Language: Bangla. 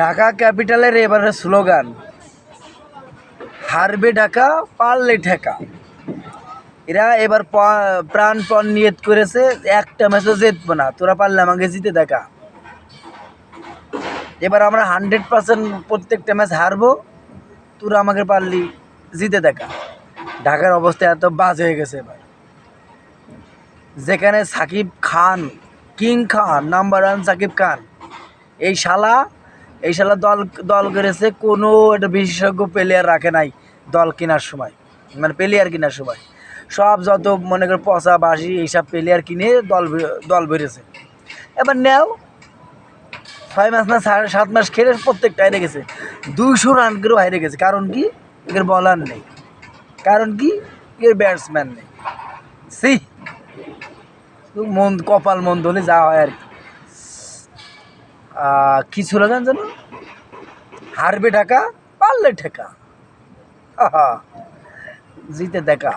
ঢাকা ক্যাপিটালের এবারে স্লোগান, হারবে ঢাকা, পারলে ঠেকা। এরা এবার প্রাণপণ নিয়ত করেছে, একটা ম্যাচও জিতবো না, তোরা পারলে আমাকে জিতে দেখা। এবার আমরা হান্ড্রেড পার্সেন্ট প্রত্যেকটা ম্যাচ হারবো, তোরা আমাকে পারলি জিতে দেখা। ঢাকার অবস্থা এত বাজ হয়ে গেছে এবার। যেখানে Shakib Khan, king Khan number one Shakib Khan, এই শালা এই শালা দল দল করেছে কোনো একটা বিশেষজ্ঞ প্লেয়ার রাখে নাই দল কেনার সময়। মানে প্লেয়ার কেনার সময়। সব যত মনে করো পচা বাসি এইসব প্লেয়ার কিনে দল দল বেড়েছে এবার নেও। ছয় মাস না সাত মাস খেলে প্রত্যেকটা হেরে গেছে। দুইশো রান করেও হেরে গেছে। কারণ কি? এর বলার নেই। কারণ কি? এর ব্যাটসম্যান নেই। সি মন, কপাল মন্দ হলে যা হয় আর কি। কি স্লোগান জানো? হারবে ঢাকা পারলে ঠেকা। আহা, জিতে দেখা।